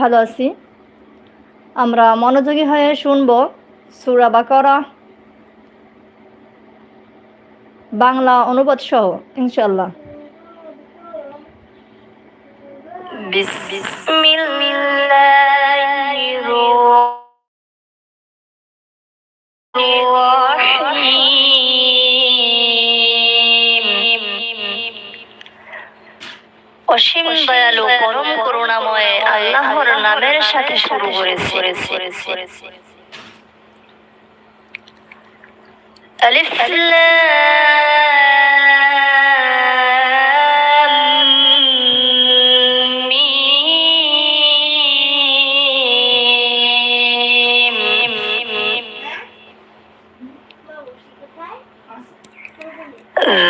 ভালো আছি। আমরা মনোযোগী হয়ে শুনব সুরা বা করা বাংলা অনুবাদ সহ ইনশাল্লাহ বিসমিল্লাহির অসীম দয়ালু পরম করুণাময় আল্লাহর নামের সাথে শুরু করেছি। আলিফ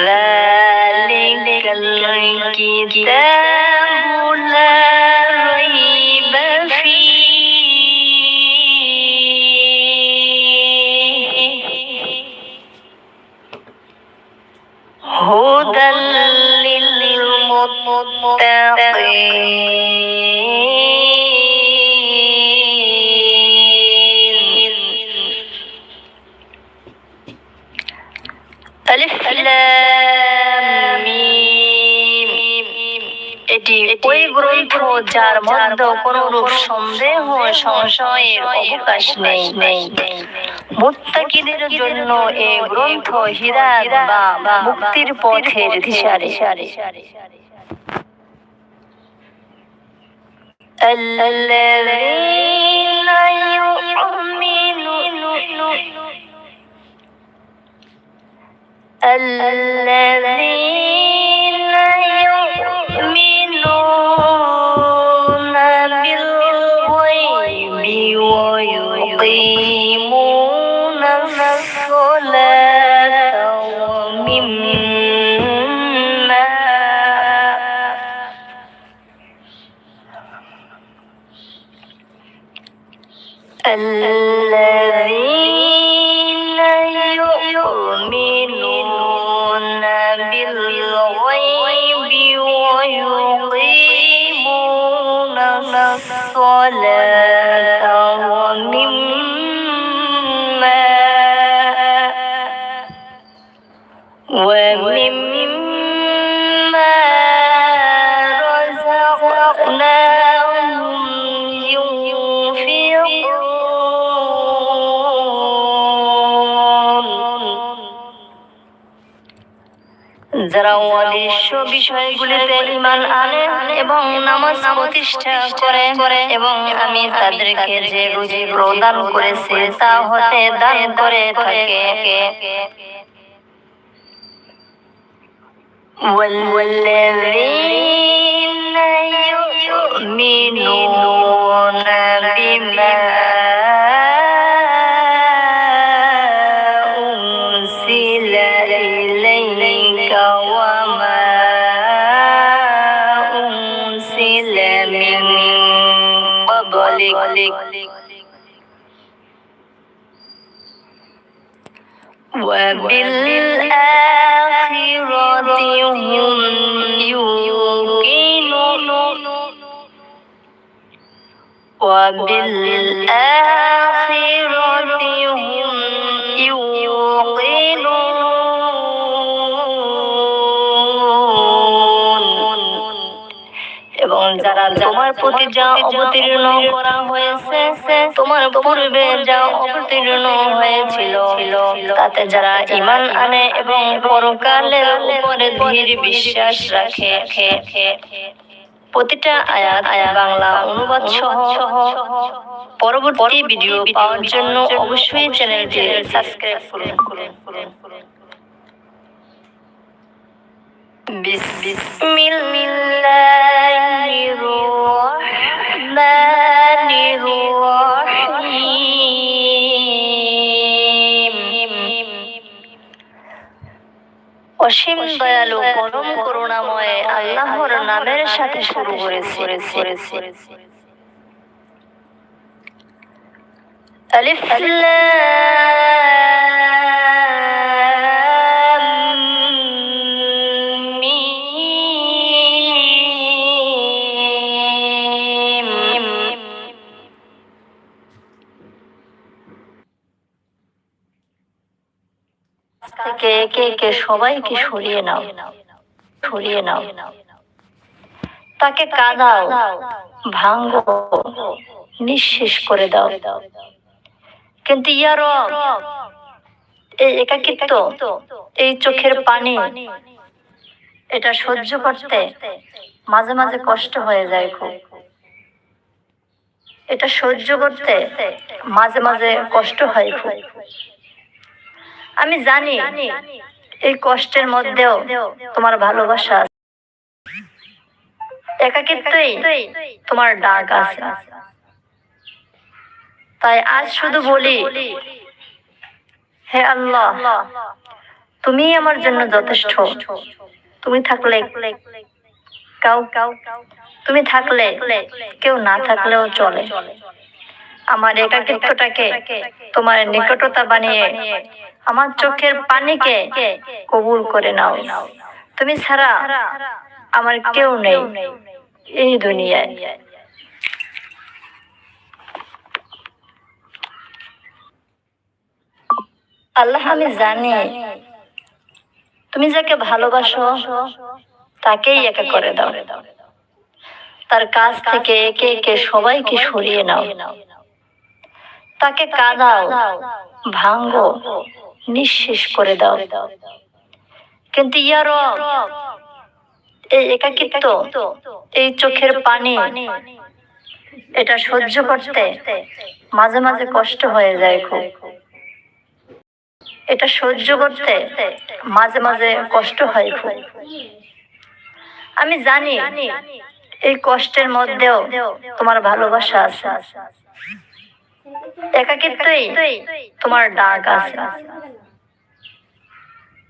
لا Thank you. যার মধ্যে কোন রূপ সন্দেহ সংশয়ের অবকাশ নেই নেই মুত্তাকিদের জন্য এই গ্রন্থ হিদায়াত বা মুক্তির পথের দিশারে الذين يؤمنون الذين যারা অদৃশ্য বিষয়গুলিতে ইমান আনে এবং নামাজ প্রতিষ্ঠা করে করে এবং আমি তাদেরকে যে রুজি প্রদান করেছি তা হতে দান করে থাকে والذين يؤمنون بما وبالآخرة هم يوقنون এবং যারা তোমার প্রতি যা অবতীর্ণ করা হয়েছে তোমার পূর্বে যা অবতীর্ণ হয়েছিল তাতে যারা ইমান আনে এবং পরকালের উপরে ধীর বিশ্বাস রাখে প্রতিটা আয়াত আয়াত বাংলা অনুবাদ সহ পরবর্তী ভিডিও পাওয়ার জন্য অবশ্যই চ্যানেলটি সাবস্ক্রাইব করুন بسم الله الرحمن الرحيم অসীম দয়ালু পরম করুণাময় আল্লাহর নামের সাথে শুরু করেছি। আলিফ একে একে সবাইকে সরিয়ে নাও। সরিয়ে নাও। তাকে কাঁদাও। ভাঙ্গো। নিঃশেষ করে দাও। কিন্তু ইয়ার এই একাকিত্ব এই চোখের পানি এটা সহ্য করতে মাঝে মাঝে কষ্ট হয়ে যায় খুব। এটা সহ্য করতে মাঝে মাঝে কষ্ট হয় খুব। আমি জানি এই কষ্টের মধ্যেও তোমার ভালোবাসা আছে। একাকিত্বই তোমার ডাক আছে। তাই আজ শুধু বলি, হে আল্লাহ তুমি আমার জন্য যথেষ্ট। তুমি থাকলে কাউ কাউ তুমি থাকলে কেউ না থাকলেও চলে। আমার একাকিত্বটাকে তোমার নিকটতা বানিয়ে আমার চোখের পানিকে কবুল করে নাও। তুমি ছাড়া আমার কেউ নেই এই দুনিয়ায়। আল্লাহ আমি জানি। তুমি যাকে ভালোবাসো তাকেই একা করে দাও। তার কাছ থেকে একে একে সবাইকে সরিয়ে নাও। তাকে কাঁদাও, ভাঙ্গো, নিঃশেষ করে দাও। কিন্তু ইয়ার এই একাকিত্ব, এই চোখের পানি, এটা সহ্য করতে মাঝে মাঝে কষ্ট হয়ে যায় খুব। এটা সহ্য করতে মাঝে মাঝে কষ্ট হয় খুব। আমি জানি এই কষ্টের মধ্যেও তোমার ভালোবাসা আছে। একাকিত্বই তোমার ডাক আছে।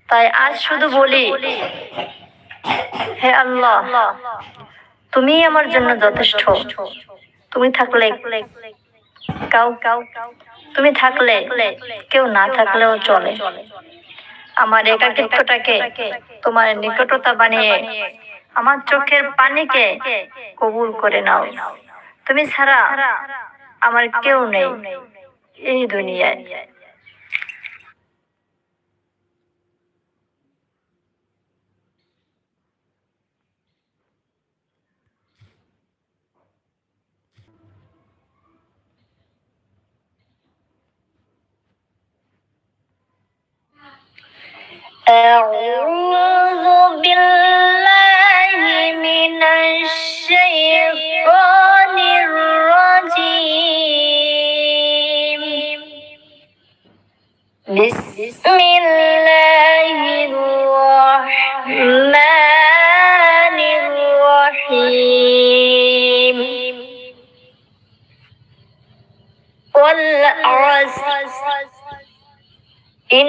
তাই আজ শুধু বলি, হে আল্লাহ তুমি আমার জন্য যথেষ্ট। তুমি থাকলে কাউ কাউ, তুমি থাকলে কেউ না থাকলেও চলে। আমার একাকিত্বটাকে তোমার নিকটতা বানিয়ে আমার চোখের পানিকে কবুল করে নাও। তুমি ছাড়া আমার কেউ নেই। এই দুনিয়ায়। أعوذ بالله من الشيطان الرجيم بسم الله الرحمن الرحيم والعصر إن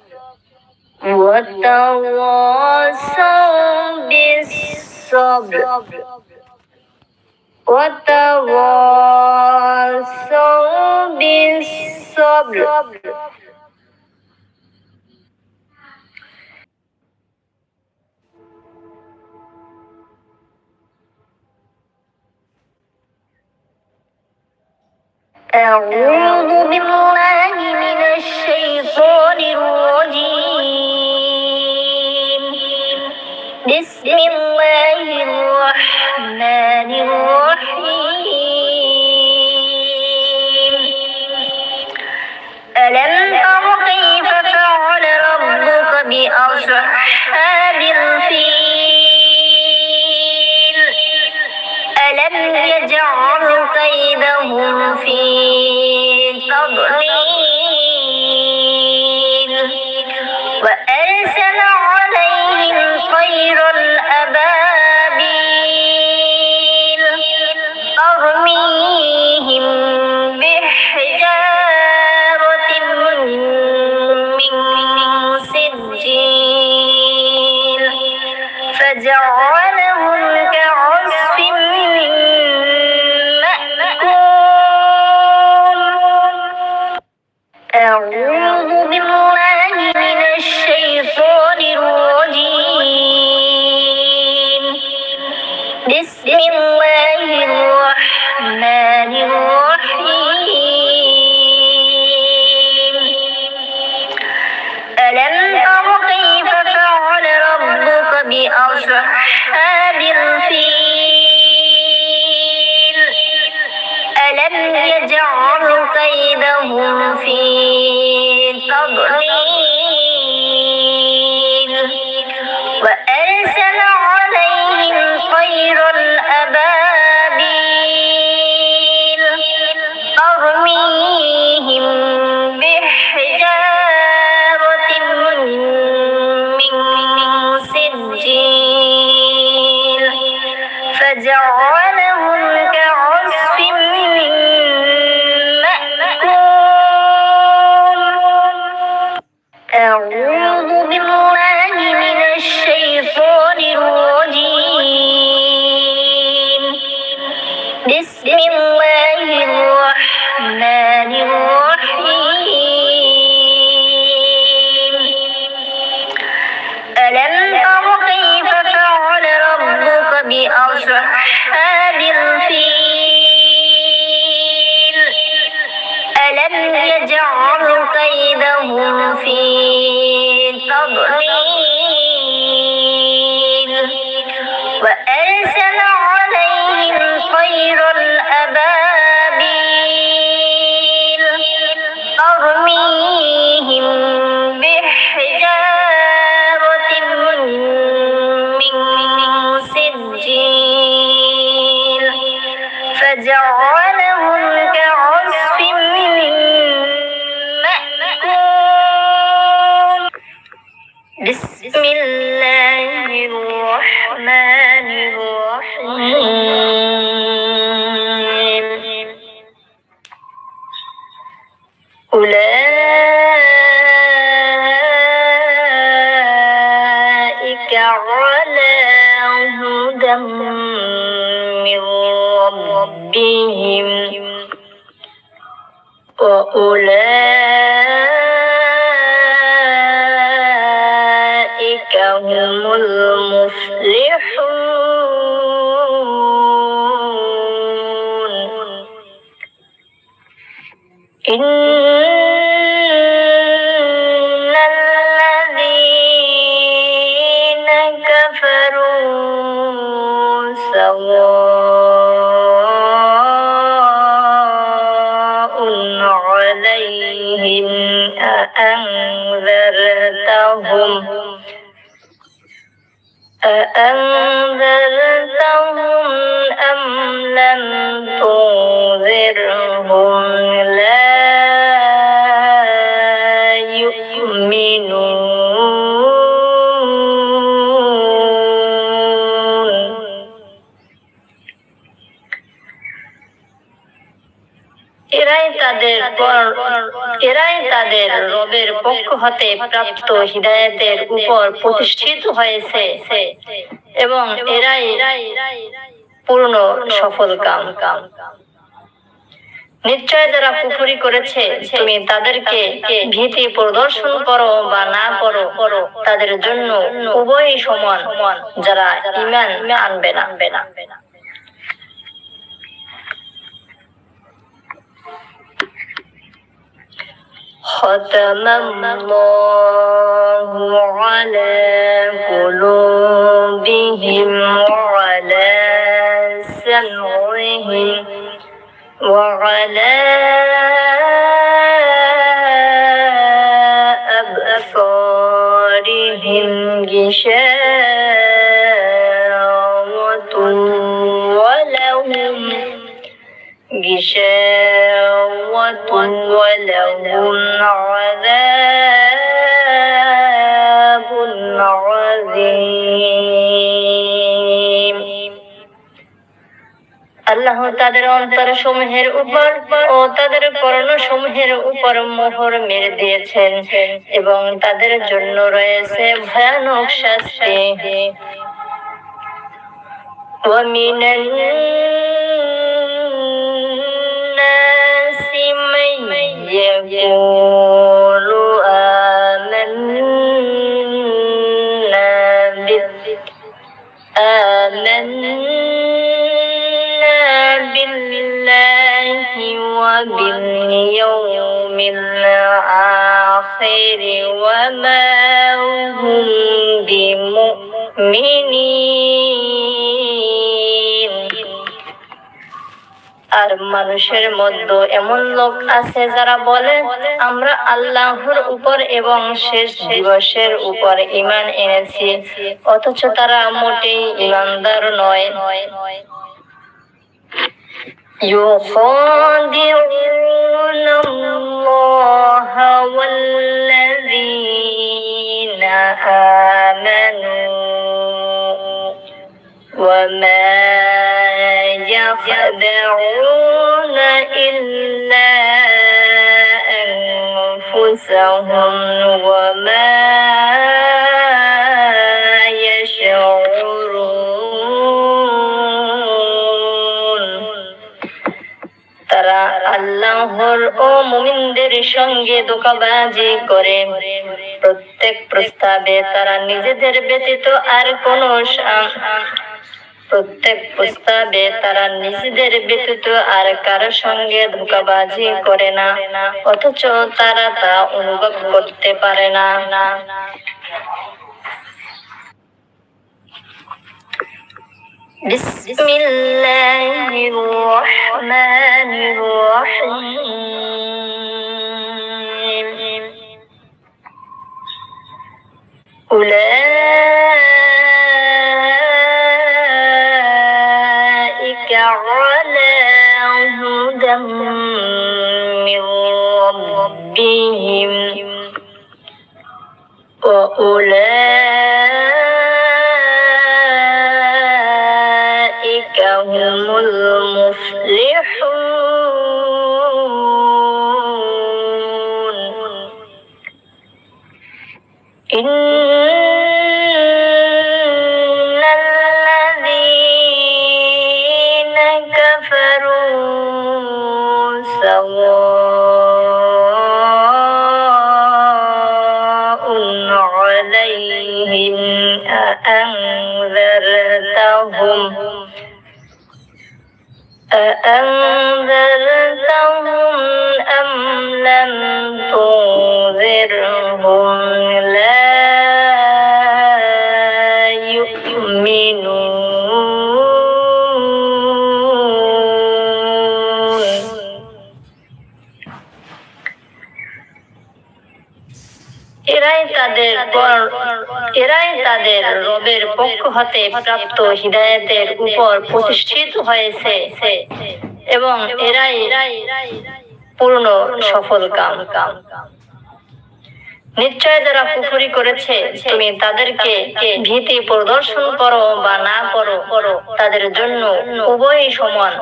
وتواصوا بالصبر وتواصوا بالصبر أعوذ بالله كيدهم في تضليل أعوذ بالله في تضليل o ulit. أأنذرتهم أأنذرتهم أم لم تنذرهم لا يؤمنون তাদের এরাই তাদের রবের পক্ষ হতে প্রাপ্ত হিদায়তের উপর প্রতিষ্ঠিত হয়েছে এবং এরাই পূর্ণ সফল কাম। কাম নিশ্চয় যারা পুকুরি করেছে, তুমি তাদেরকে ভীতি প্রদর্শন করো বা না করো করো তাদের জন্য উভয়ই সমান, যারা ইমান আনবে না আনবে না। ختم الله على قلوبهم وعلى سمعهم وعلى أبصارهم غشاوة ولهم غشاوة ولهم عذاب عظيم আল্লাহ তাদের অন্তর সমূহের উপর ও তাদের কর্ণ সমূহের উপর মোহর মেরে দিয়েছেন এবং তাদের জন্য রয়েছে ভয়ানক শাস্তি ومن الناس يقول آمنا بالذكر آمنا بالله وباليوم الآخر وما هم بمؤمنين. আর মানুষের মধ্যে এমন লোক আছে যারা বলে আমরা আল্লাহর উপর এবং শেষ দিবসের উপর ইমান এনেছি অথচ তারা মোটেই ইমানদার নয় يخادعون الله والذين آمنوا وما يخدعون إلا أنفسهم وما يشعرون তারা আল্লাহর ও মুমিনদের সঙ্গে ধোকাবাজি করে প্রত্যেক প্রস্তাবে তারা নিজেদের ব্যতীত আর কোন প্রত্যেক প্রস্তাবে তারা নিজেদের ব্যতীত আর কারো সঙ্গে ধোকাবাজি করে না অথচ তারা তা অনুভব করতে পারে না بسم الله الرحمن الرحيم أولئك ربهم وأولئك هم المفلحون إن أأنذرتهم أأنذرتهم أم لم تنذرهم لا يؤمنون এরাই তাদের এরাই তাদের রবের পক্ষ হতে প্রাপ্ত হিদায়তের উপর প্রতিষ্ঠিত হয়েছে এবং এরাই পূর্ণ সফল কাম। কাম নিশ্চয় যারা পুকুরি করেছে, তুমি তাদেরকে ভীতি প্রদর্শন করো বা না করো, তাদের জন্য উভয়ই সমান,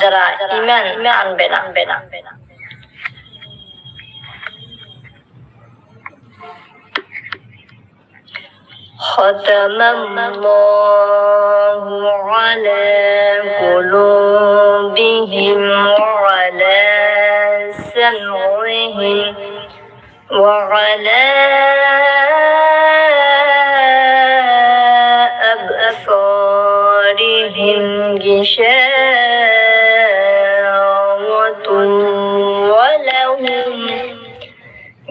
যারা ইমান আনবে না আনবে না। ختم الله على قلوبهم وعلى سمعهم وعلى أبصارهم غشاوة ولهم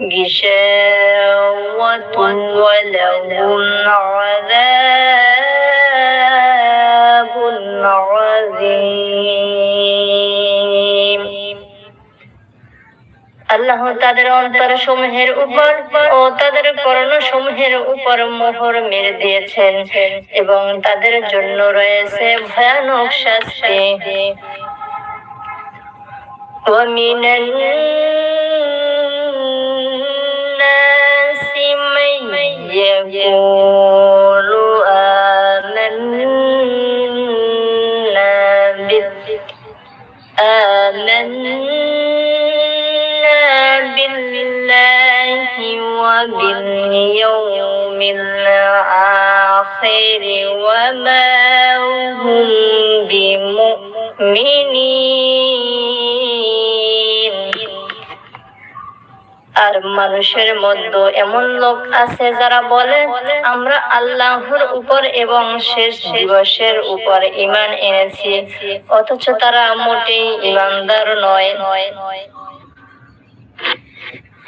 غشاوة ولهم عذاب عظيم আল্লাহ তাদের অন্তর সমূহের উপর ও তাদের কর্ণ সমূহের উপর মোহর মেরে দিয়েছেন এবং তাদের জন্য রয়েছে ভয়ানক শাস্তি ومن الناس يقول آمنا بال- آمنا بالله وباليوم الآخر وما هم بمؤمنين. আর মানুষের মধ্যে এমন লোক আছে যারা বলে আমরা আল্লাহর উপর এবং শেষ দিবসের উপর ইমান এনেছি অথচ তারা মোটেই ইমানদার নয় নয়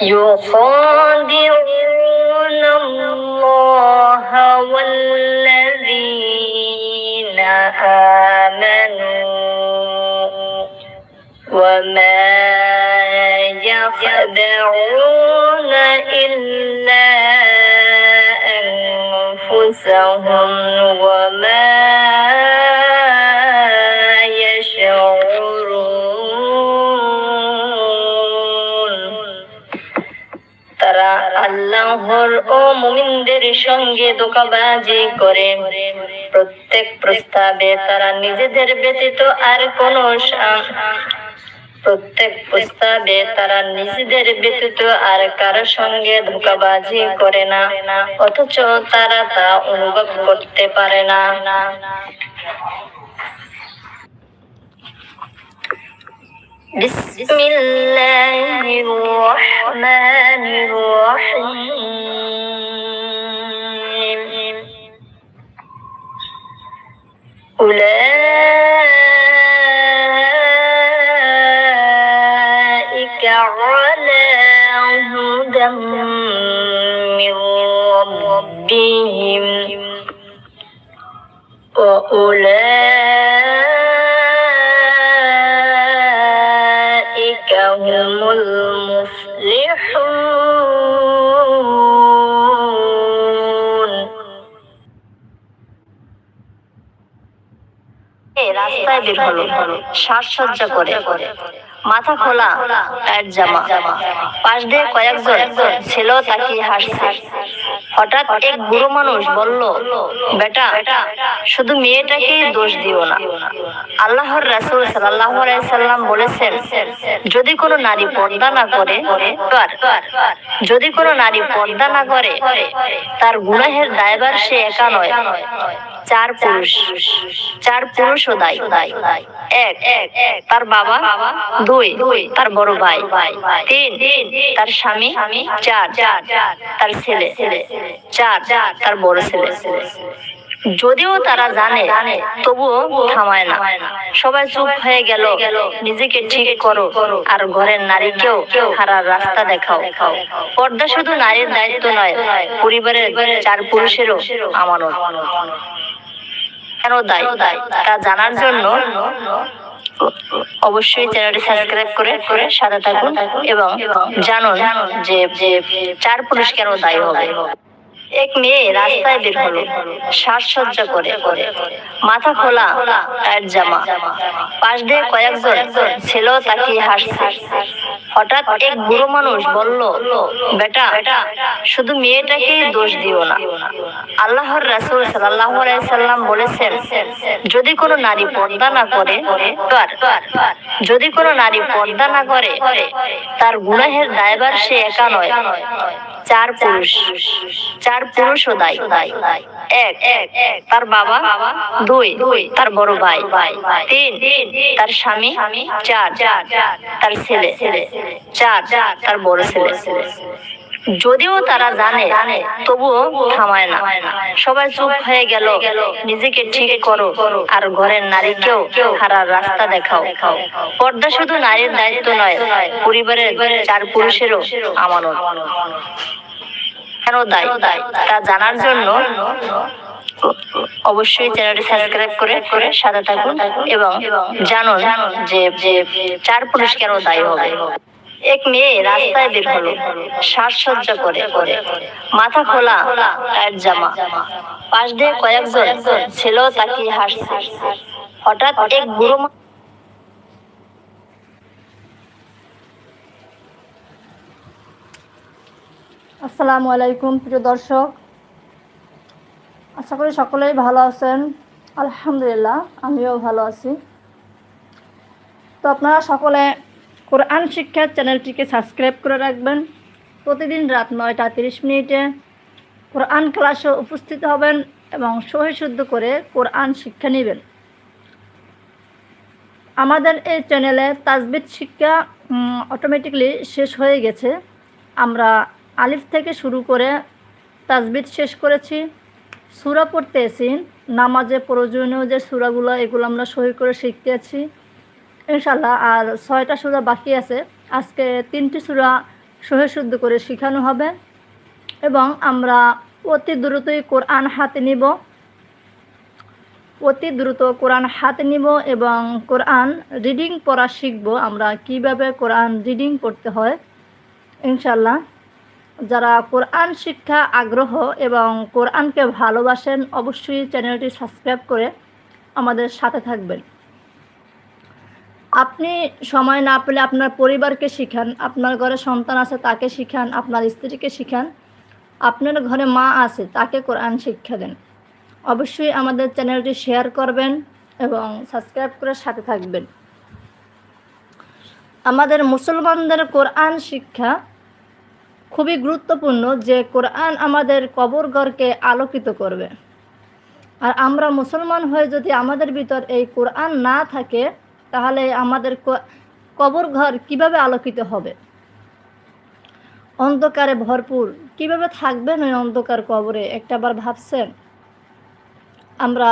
يخادعون الله والذين آمنوا وما يخدعون إلا أنفسهم وما يشعرون তারা আল্লাহর ও মুমিনদের সঙ্গে দোকাবাজি করে প্রত্যেক প্রস্তাবে তারা নিজেদের ব্যতীত আর কোন প্রত্যেক প্রস্তাবে তারা নিজেদের ব্যতীত আর কারো সঙ্গে ধোকাবাজি করে না অথচ তারা তা অনুভব করতে পারে না بسم الله الرحمن الرحيم أولئك من ربهم وأولئك রাস্তায় হলো সাজসজ্জা করে। মাথা খোলা প্যাট জামা। পাশ দিয়ে কয়েকজন ছেলেও তাকিয়ে হাসছে। হঠাৎ এক বুড়ো মানুষ বলল বেটা শুধু মেয়েটাকেই দোষ দিও না। আল্লাহর রাসূল আলাইহি সাল্লাম বলেছেন যদি কোনো নারী পর্দা না করে যদি কোনো নারী পর্দা না করে তার গুনাহের দায়বার সে একা নয়। চার পুরুষ চার পুরুষও দায়ী। এক এক তার বাবা দুই দুই তার বড় ভাই। তিন তার স্বামী চার তার ছেলে ছেলে। চার তার বড় ছেলে। যদিও তারা জানে, তবুও থামায় না। সবাই চুপ হয়ে গেল। নিজেকে ঠিক করো। আর ঘরের নারীকেও হারার রাস্তা দেখাও। পর্দা শুধু নারীর দায়িত্ব নয়, পরিবারের চার পুরুষেরও আমানত। কেন দায়ী? তা জানার জন্য অবশ্যই চ্যানেলটি সাবস্ক্রাইব করে করে থাকুন এবং জানুন যে যে চার পুরুষ কেন দায়ী হবে। এক মেয়ে রাস্তায় বের হলো, সাজসজ্জা করে। মাথা খোলা প্যাট জামা। পাশ দিয়ে কয়েকজন ছেলে তাকিয়ে হাসছে। হঠাৎ এক বুড়ো মানুষ বলল, বেটা, শুধু মেয়েটাকেই দোষ দিও না। আল্লাহর রাসুল আলাইহি সাল্লাম বলেছেন, যদি কোনো নারী পর্দা না করে, কার? যদি কোনো নারী পর্দা না করে, তার গুনাহের দায়বার সে একা নয়। চার পুরুষ। চার পুরুষও দায়। এক, তার বাবা, দুই, তার বড় ভাই, তিন, তার স্বামী, চার, তার ছেলে, চার, তার বড় ছেলে। যদিও তারা জানে, তবুও থামায় না। সবাই চুপ হয়ে গেল। নিজেকে ঠিক করো, আর ঘরের নারীকেও হারার রাস্তা দেখাও। পর্দা শুধু নারীর দায়িত্ব নয়, পরিবারের চার পুরুষেরও আমানত। কেন দায়ী? তা জানার জন্য অবশ্যই চ্যানেলটি সাবস্ক্রাইব করে করে সাথে থাকুন এবং জানুন যে চার পুরুষ কেন দায়ী হবে। এক মেয়ে রাস্তায় বের হলো, সাজসজ্জা করে। মাথা খোলা প্যাট জামা। পাশ দিয়ে কয়েকজন ছেলে তাকিয়ে হাসছে। হঠাৎ এক বুড়ো আসসালামু আলাইকুম, প্রিয় দর্শক। আশা করি সকলেই ভালো আছেন। আলহামদুলিল্লাহ, আমিও ভালো আছি। তো আপনারা সকলে কোরআন শিক্ষা চ্যানেলটিকে সাবস্ক্রাইব করে রাখবেন। প্রতিদিন রাত নয়টা তিরিশ মিনিটে কোরআন ক্লাসে উপস্থিত হবেন এবং সহি শুদ্ধ করে কোরআন শিক্ষা নেবেন। আমাদের এই চ্যানেলে তাজবিদ শিক্ষা অটোমেটিকলি শেষ হয়ে গেছে। আমরা আলিফ থেকে শুরু করে তাজবিদ শেষ করেছি। সুরা পড়তে এসি নামাজে প্রয়োজনীয় যে সুরাগুলো, এগুলো আমরা সহি করে শিখতে আছি ইনশাল্লাহ আর ছয়টা সুরা বাকি আছে। আজকে তিনটি সুরা সহে শুদ্ধ করে শেখানো হবে। এবং আমরা অতি দ্রুতই কোরআন হাতে নিব। অতি দ্রুত কোরআন হাতে নিব এবং কোরআন রিডিং পড়া শিখব আমরা, কীভাবে কোরআন রিডিং পড়তে হয় ইনশাল্লাহ যারা কোরআন শিক্ষা আগ্রহ এবং কোরআনকে ভালোবাসেন, অবশ্যই চ্যানেলটি সাবস্ক্রাইব করে আমাদের সাথে থাকবেন। আপনি সময় না পেলে আপনার পরিবারকে শিখান, আপনার ঘরে সন্তান আছে তাকে শিখান, আপনার স্ত্রীকে শিখান, আপনার ঘরে মা আছে তাকে কোরআন শিক্ষা দেন। অবশ্যই আমাদের চ্যানেলটি শেয়ার করবেন এবং সাবস্ক্রাইব করে সাথে থাকবেন। আমাদের মুসলমানদের কোরআন শিক্ষা খুবই গুরুত্বপূর্ণ যে কোরআন আমাদের কবর ঘরকে আলোকিত করবে। আর আমরা মুসলমান হয়ে যদি আমাদের ভিতর এই কোরআন না থাকে তাহলে আমাদের কবর ঘর কীভাবে আলোকিত হবে? অন্ধকারে ভরপুর। কীভাবে থাকবেন ওই অন্ধকার কবরে? একটাবার ভাবছেন? আমরা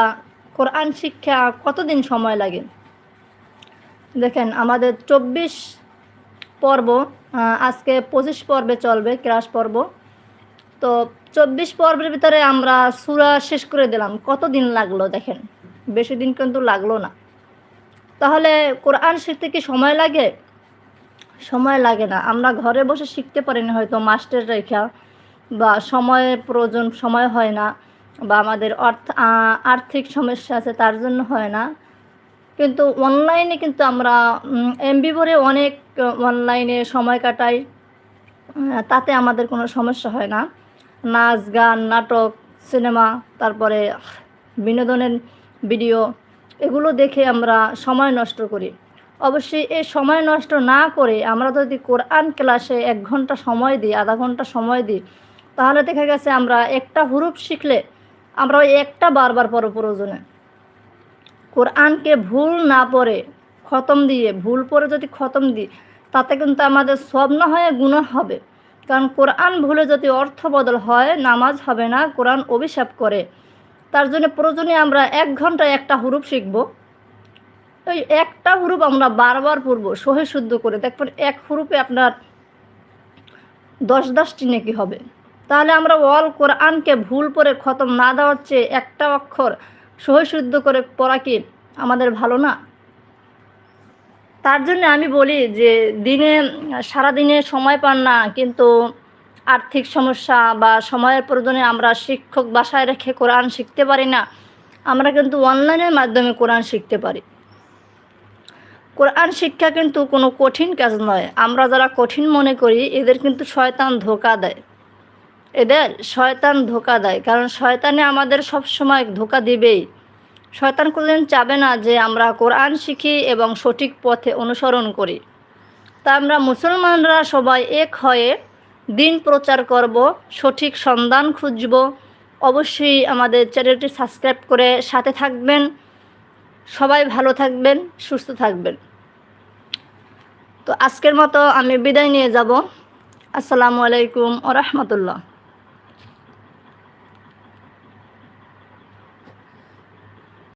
কোরআন শিক্ষা কতদিন সময় লাগে? দেখেন, আমাদের চব্বিশ পর্ব আজকে পঁচিশ পর্বে চলবে, ক্রাশ পর্ব। তো চব্বিশ পর্বের ভিতরে আমরা সুরা শেষ করে দিলাম। কতদিন লাগল দেখেন? বেশি দিন কিন্তু লাগল না। তাহলে কোরআন শিখতে কি সময় লাগে? সময় লাগে না। আমরা ঘরে বসে শিখতে পারি না হয়তো মাস্টার রেখা বা সময়ের প্রয়োজন, সময় হয় না বা আমাদের অর্থ আর্থিক সমস্যা আছে তার জন্য হয় না। কিন্তু অনলাইনে কিন্তু আমরা এমবি ভরে অনেক অনলাইনে সময় কাটাই। তাতে আমাদের কোনো সমস্যা হয় না। নাচ, গান, নাটক, সিনেমা, তারপরে বিনোদনের ভিডিও এগুলো দেখে আমরা সময় নষ্ট করি। অবশ্যই এই সময় নষ্ট না করে আমরা যদি কোরআন ক্লাসে এক ঘণ্টা সময় দিই, আধা ঘণ্টা সময় দিই, তাহলে দেখা গেছে আমরা একটা হুরুপ শিখলে আমরা ওই একটা বারবার পড়ো প্রয়োজনে। কোরআনকে ভুল না পড়ে খতম দিয়ে, ভুল পড়ে যদি খতম দিই, তাতে কিন্তু আমাদের সব না হয়ে গুণ হবে। কারণ কোরআন ভুলে যদি অর্থ বদল হয়, নামাজ হবে না, কোরআন অভিশাপ করে। তার জন্য প্রয়োজনে আমরা এক ঘন্টায় একটা হুরুপ শিখব। ওই একটা হুরুপ আমরা বারবার পড়ব, সহে শুদ্ধ করে। দেখবেন এক হুরুপে আপনার দশ দশটি নাকি হবে। তাহলে আমরা অল কোরআনকে ভুল করে খতম না দেওয়ার চেয়ে একটা অক্ষর সহি শুদ্ধ করে পড়া কি আমাদের ভালো না? তার জন্য আমি বলি যে দিনে, সারাদিনে সময় পান না, কিন্তু আর্থিক সমস্যা বা সময়ের প্রয়োজনে আমরা শিক্ষক বাসায় রেখে কোরআন শিখতে পারি না, আমরা কিন্তু অনলাইনের মাধ্যমে কোরআন শিখতে পারি। কোরআন শিক্ষা কিন্তু কোনো কঠিন কাজ নয়। আমরা যারা কঠিন মনে করি, এদের কিন্তু শয়তান ধোকা দেয়। এদের শয়তান ধোকা দেয়, কারণ শয়তানে আমাদের সব সময় ধোকা দিবেই। শয়তান কোনদিন চাবে না যে আমরা কোরআন শিখি এবং সঠিক পথে অনুসরণ করি। তা আমরা মুসলমানরা সবাই এক হয়ে দিন প্রচার করব, সঠিক সন্ধান খুঁজব। অবশ্যই আমাদের চ্যানেলটি সাবস্ক্রাইব করে সাথে থাকবেন। সবাই ভালো থাকবেন, সুস্থ থাকবেন। তো আজকের মতো আমি বিদায় নিয়ে যাব। আসসালামু আলাইকুম ওরহমতুল্লাহ রহমতুল্লাহ।